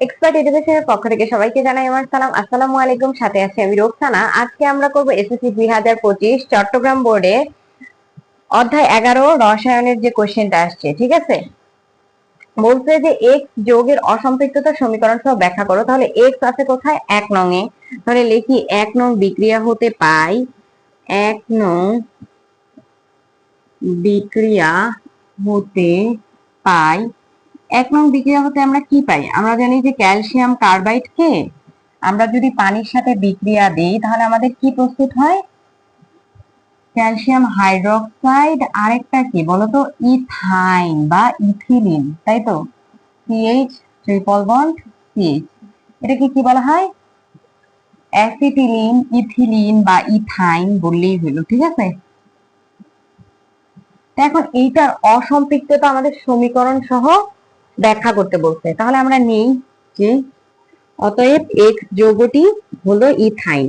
Expert এডুকেশনের পক্ষ থেকে সবাইকে জানাই আমার সালাম। আসসালামু আলাইকুম, সাথে আছি আমি রোকসানা। আজকে আমরা করব এসএসসি দুই হাজার পঁচিশ চট্টগ্রাম বোর্ডে অধ্যায় এগারো, রসায়নের যে কোশ্চেনটা আসছে, ঠিক আছে? বলছে যে এক্স যোগের অসম্পৃক্ততা সমীকরণ সহ ব্যাখ্যা করো। তাহলে এক্স আছে কোথায়? এক নং এ তাহলে লিখি এক নং বিক্রিয়া হতে পাই। এক নং বিক্রিয়া হতে পাই এক নং বিক্রিয়া হতে আমরা কি পাই? আমরা জানি যে ক্যালসিয়াম কার্বাইড কে আমরা যদি পানির সাথে বিক্রিয়া দিই, তাহলে আমাদের কি প্রস্তুত হয়? ক্যালসিয়াম হাইড্রোক্সাইড আরেকটা কি বলতো? ইথাইন বা ইথিলিন, তাই তো? সিএইচ ট্রিপল বন্ড সিএইচ এটাকে কি বলা হয়? অ্যাসিটিলিন, ইথিলিন বা ইথাইন বললেই হলো, ঠিক আছে? এখন এইটার অসম্পৃক্ততা আমাদের সমীকরণ সহ ব্যাখ্যা করতে বলছে। তাহলে আমরা নেই যে অতএব এক্স যৌগটি হলো ইথাইন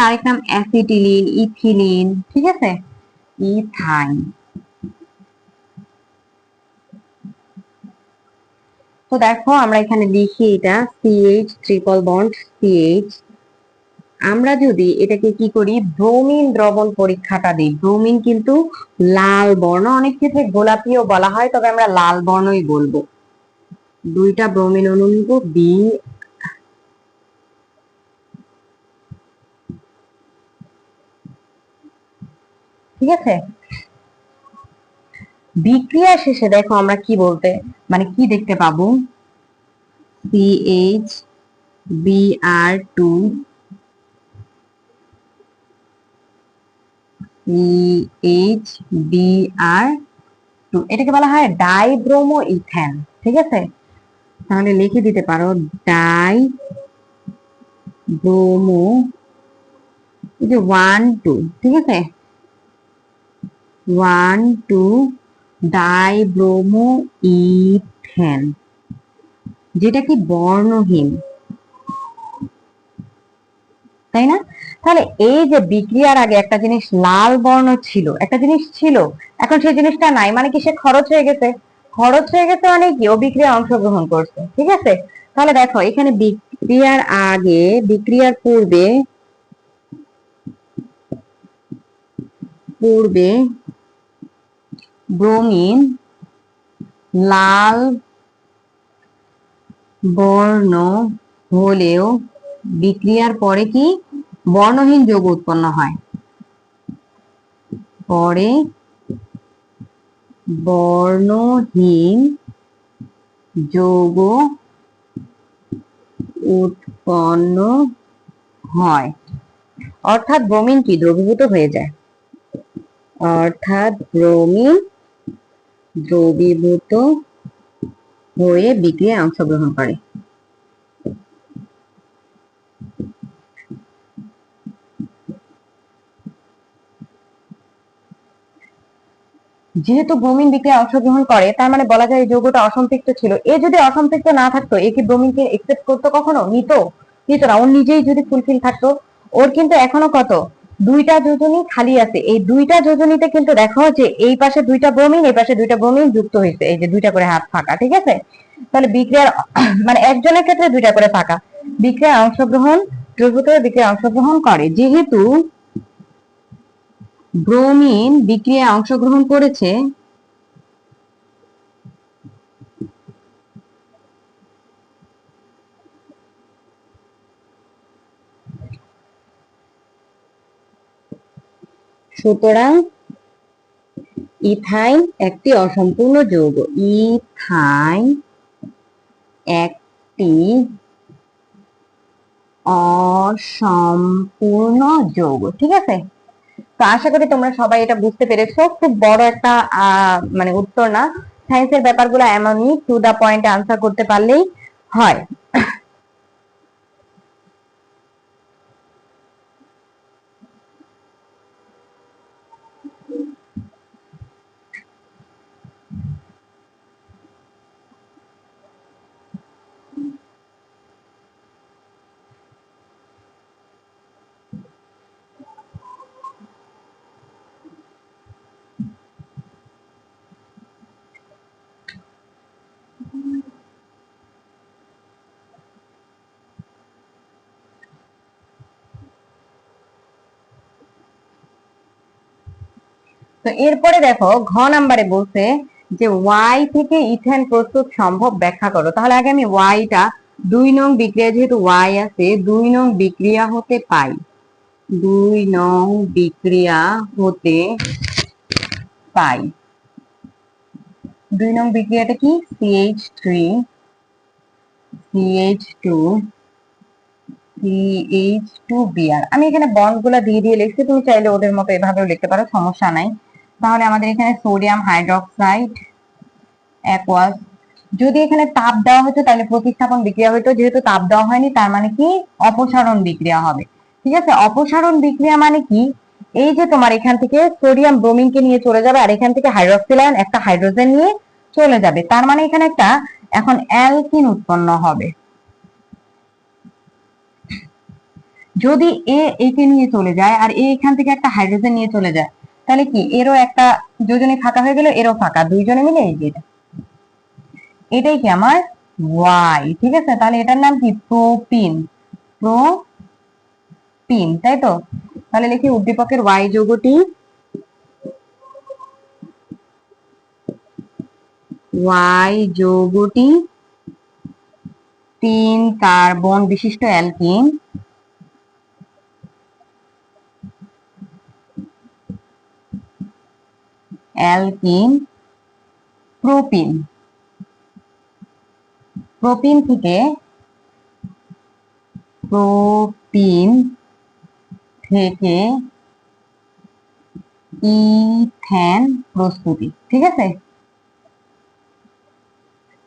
আরেক নাম অ্যাসিটিলিন, ইথিলিন, ঠিক আছে? ইথাইন তো দেখো আমরা এখানে লিখি এটা সিএইচ ট্রিপল বন্ড সিএইচ আমরা যদি এটাকে কি করি, ব্রোমিন দ্রবণ পরীক্ষাটা দিই। ব্রোমিন কিন্তু লাল বর্ণ, অনেক ক্ষেত্রে গোলাপিও বলা হয়, তবে আমরা লাল বর্ণই বলব। দুইটা ব্রোমিন অণু বি ঠিক আছে? বিক্রিয়া শেষে দেখো আমরা কি বলতে মানে কি দেখতে পাবো? CH BR two B R two এটাকে বলা হয় ডাইব্রোমো ইথেন ঠিক আছে? তাহলে লিখে দিতে পারো ডাই ব্রোমো যে ওয়ান টু ঠিক আছে? ওয়ান টু ডাইব্রোমো ইথেন যেটা কি বর্ণহীন, তাই না? তাহলে এই যে বিক্রিয়ার আগে একটা জিনিস লাল বর্ণ ছিল, একটা জিনিস ছিল, এখন সেই জিনিসটা নাই মানে কি সে খরচ হয়ে গেছে? খরচ হয়ে গেছে মানে কি? ও বিক্রিয়া অংশগ্রহণ করছে, ঠিক আছে? তাহলে দেখো, এখানে বিক্রিয়ার আগে, বিক্রিয়ার পূর্বে পূর্বে ব্রোমিন লাল বর্ণ হলেও বিক্রিয়ার পরে কি? বর্ণহীন যৌগ উৎপন্ন হয়। পরে বর্ণহীন যৌগ উৎপন্ন হয়। অর্থাৎ ব্রোমিন কি দ্রবীভূত হয়ে যায়। অর্থাৎ ব্রোমিন দ্রবীভূত হয়ে বিক্রিয়ায় অংশগ্রহণ করে। যেহেতু ব্রোমিন বিক্রিয়ায় অংশগ্রহণ করে, তার মানে বলা যায় এই যৌগটা অসম্পৃক্ত ছিল। এ যদি অসম্পৃক্ত না থাকতো, এ কি ব্রোমিনকে একসেপ্ট করতো কখনো? নিত। নিত না। ওর নিজেই যদি ফুলফিল থাকতো। ওর কিন্তু এখনও কত? দুইটা যোজনী খালি আছে। এই দুইটা যোজনীতে কিন্তু দেখো যে এই পাশে দুইটা ব্রোমিন এই পাশে দুইটা ব্রোমিন যুক্ত হয়েছে। এই যে দুইটা করে হাত ফাঁকা, ঠিক আছে? তাহলে বিক্রিয়ার মানে একজনের ক্ষেত্রে দুইটা করে ফাঁকা। বিক্রিয়ায় অংশগ্রহণ হয়ে বিক্রিয়ায় অংশগ্রহণ করে। যেহেতু ব্রোমিন বিক্রিয়ায় অংশগ্রহণ করেছে সুতরাং ইথাইন একটি অসম্পূর্ণ যৌগ। ইথাইন একটি অসম্পূর্ণ যৌগ, ঠিক আছে? তো আশা করি তোমরা সবাই এটা বুঝতে পেরেছ। খুব বড় একটা মানে উত্তর না। সায়েন্সের ব্যাপারগুলো এমনই টু দা পয়েন্ট আনসার করতে পারলেই হয়। তো এরপরে দেখো, ঘ নাম্বারে বলছে যে ওয়াই থেকে ইথেন প্রস্তুত সম্ভব ব্যাখ্যা করো। তাহলে আগে আমি ওয়াইটা দুই নং বিক্রিয়া, যেহেতু ওয়াই আছে, দুই নং বিক্রিয়া হতে পাই। দুই নং বিক্রিয়া হতে পাই। দুই নং বিক্রিয়াটা কি? CH three CH two CH two BR আমি এখানে বন্ডগুলো দিয়ে দিয়ে লিখছি, তুমি চাইলে ওদের মতো এভাবেও লিখতে পারো, সমস্যা নাই। তাহলে আমাদের এখানে সোডিয়াম হাইড্রোক্সাইড অ্যাকোয়াস যদি এখানে তাপ দেওয়া হতো তাহলে প্রতিস্থাপন বিক্রিয়া হতো। যেহেতু তাপ দেওয়া হয়নি, তার মানে কি? অপসারণ বিক্রিয়া হবে। ঠিক আছে? অপসারণ বিক্রিয়া মানে কি? এই যে তোমার এখান থেকে সোডিয়াম ব্রোমিনকে নিয়ে চলে যাবে, আর এখান থেকে হাইড্রক্সিল আয়ন একটা হাইড্রোজেন নিয়ে চলে যাবে। তার মানে এখানে একটা এখন অ্যালকিন উৎপন্ন হবে। যদি এ একে নিয়ে চলে যায়, আর এ এখান থেকে একটা হাইড্রোজেন নিয়ে চলে যায় তাহলে কি? এরও একটা দুজনে ফাঁকা হয়ে গেল, এরও ফাঁকা। দুইজনে মিলে এই যে এটা। এটাই কি আমার? ওয়াই ঠিক আছে? তাহলে এটার নাম কি? প্রোপিন। প্রোপিন, তাই তো? তাহলে লিখি উদ্দীপকের ওয়াই যৌগটি ওয়াই যৌগটি তিন কার্বন বিশিষ্ট অ্যালকিন। Alkyne propyne. প্রোপিন থেকে প্রোপিন থেকে ইথেন প্রস্তুতি, ঠিক আছে?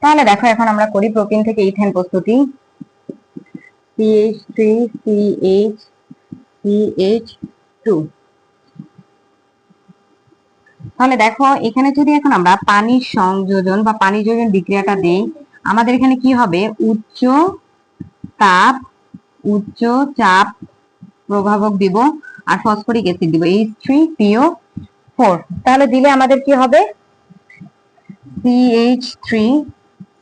তাহলে দেখো, এখন আমরা করি প্রোপিন থেকে ইথেন প্রস্তুতি। CH three CH CH two তাহলে দেখো, এখানে যদি এখন আমরা পানির সংযোজন বা পানি যোজন বিক্রিয়াটা দেই, আমাদের এখানে কি হবে? উচ্চ তাপ, উচ্চ চাপ প্রভাবক দিব আর ফসফরিক অ্যাসিড দিব। এইচ থ্রি পিও ফোর তাহলে দিলে আমাদের কি হবে? সিএইচ থ্রি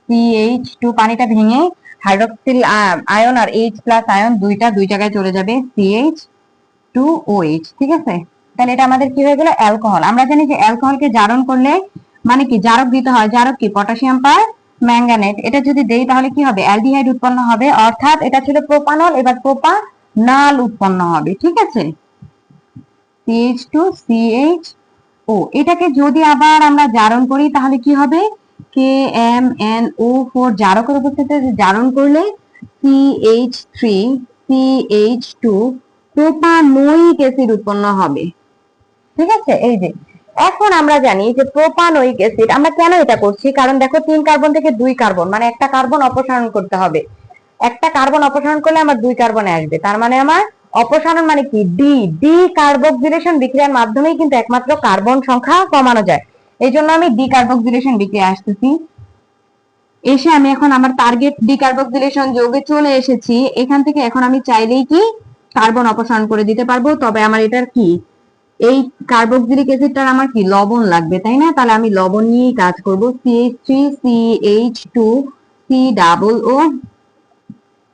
সিএইচ টু পানিটা ভেঙে হাইড্রক্সিল আয়ন আর এইচ প্লাস আয়ন দুইটা দুই জায়গায় চলে যাবে। সিএইচ টু ও এইচ ঠিক আছে? তাহলে এটা আমাদের কি হয়ে গেল? অ্যালকোহল আমরা জানি যে অ্যালকোহলকে জারণ করলে মানে কি? জারক দিতে হয়। জারক কি? পটাশিয়াম পার ম্যাঙ্গানেট এটা যদি দেই তাহলে কি হবে? অ্যালডিহাইড উৎপন্ন হবে। অর্থাৎ এটা ছিল প্রোপানল এবার প্রোপানাল উৎপন্ন হবে। ঠিক আছে? সিএইচ টু ও এটাকে যদি আবার আমরা জারণ করি তাহলে কি হবে? K M N O four জারকের উপস্থিতিতে জারণ করলে CH three CH two propanoic acid উৎপন্ন হবে। ঠিক আছে? এই যে, এখন আমরা জানি যে প্রোপানোয়িক অ্যাসিড, আমরা কেন এটা করছি? কারণ দেখো, তিন কার্বন থেকে দুই কার্বন মানে একটা কার্বন অপসারণ করতে হবে। একটা কার্বন অপসারণ করলে আমার দুই কার্বনে আসবে। তার মানে আমার অপসারণ মানে কি? ডি ডি কার্বক্সিলেশন বিক্রিয়ার মাধ্যমেই কিন্তু একমাত্র কার্বন সংখ্যা কমানো যায়। এই জন্য আমি ডি কার্বক্সিলেশন বিক্রিয়া আসতেছি। এসে আমি এখন আমার টার্গেট ডি ডিকার্বক্সিলেশন যৌগে চলে এসেছি। এখান থেকে এখন আমি চাইলেই কি? কার্বন অপসারণ করে দিতে পারব। তবে আমার এটার কি? এই কার্বক্সিলিক অ্যাসিডটার আমার কি লবণ লাগবে, তাই না? তাহলে আমি লবণ নিয়েই কাজ করব। CH three CH two C double O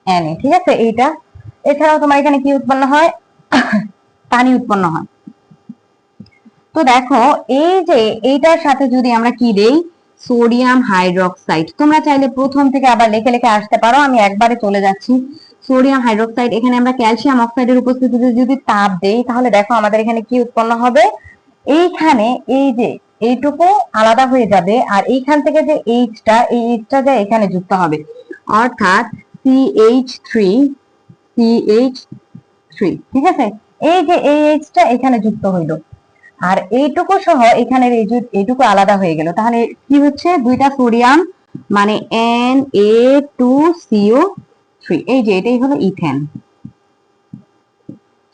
N ঠিক আছে? এইটা। এছাড়াও তোমার এখানে কি উৎপন্ন হয়? পানি উৎপন্ন হয়। তো দেখো, এই যে এইটার সাথে যদি আমরা কি দেই? সোডিয়াম হাইড্রক্সাইড তোমরা চাইলে প্রথম থেকে আবার লেখে লেখে আসতে পারো। আমি একবারে চলে যাচ্ছি। সোডিয়াম হাইড্রোক্সাইড, এখানে আমরা ক্যালসিয়াম অক্সাইডের উপস্থিতিতে যদি তাপ দেই, তাহলে দেখো আমাদের এখানে কি উৎপন্ন হবে? এইখানে এই যে এইটুকু আলাদা হয়ে যাবে, আর এইখান থেকে যে এইচটা এই এইচটা যা এখানে যুক্ত হবে। অর্থাৎ সিএইচ থ্রি সিএইচ থ্রি ঠিক আছে? এই যে এই এইচটা এখানে যুক্ত হইল। আর এইটুকু সহ এখানের এই এইটুকু আলাদা হয়ে গেল। তাহলে কি হচ্ছে? দুইটা সোডিয়াম মানে N A two CO three এই যে এটাই হলো ইথেন।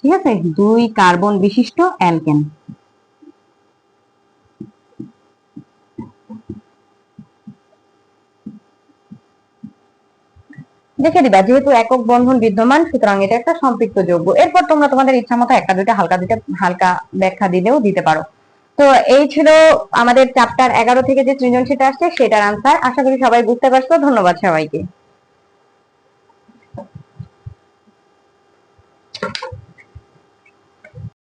ঠিক আছে? দুই কার্বন বিশিষ্ট অ্যালকেন। দেখে দিবা, যেহেতু একক বন্ধন বিদ্যমান, সুতরাং এটা একটা সম্পৃক্ত যৌগ। এরপর তোমরা তোমাদের ইচ্ছা মতো একটা, দুইটা, হালকা দুইটা, হালকা ব্যাখ্যা দিলেও দিতে পারো। তো এই ছিল আমাদের চ্যাপ্টার এগারো থেকে যে সৃজনশীলটা আসছে, সেটার আনসার আশা করি সবাই বুঝতে পারছ। ধন্যবাদ সবাইকে।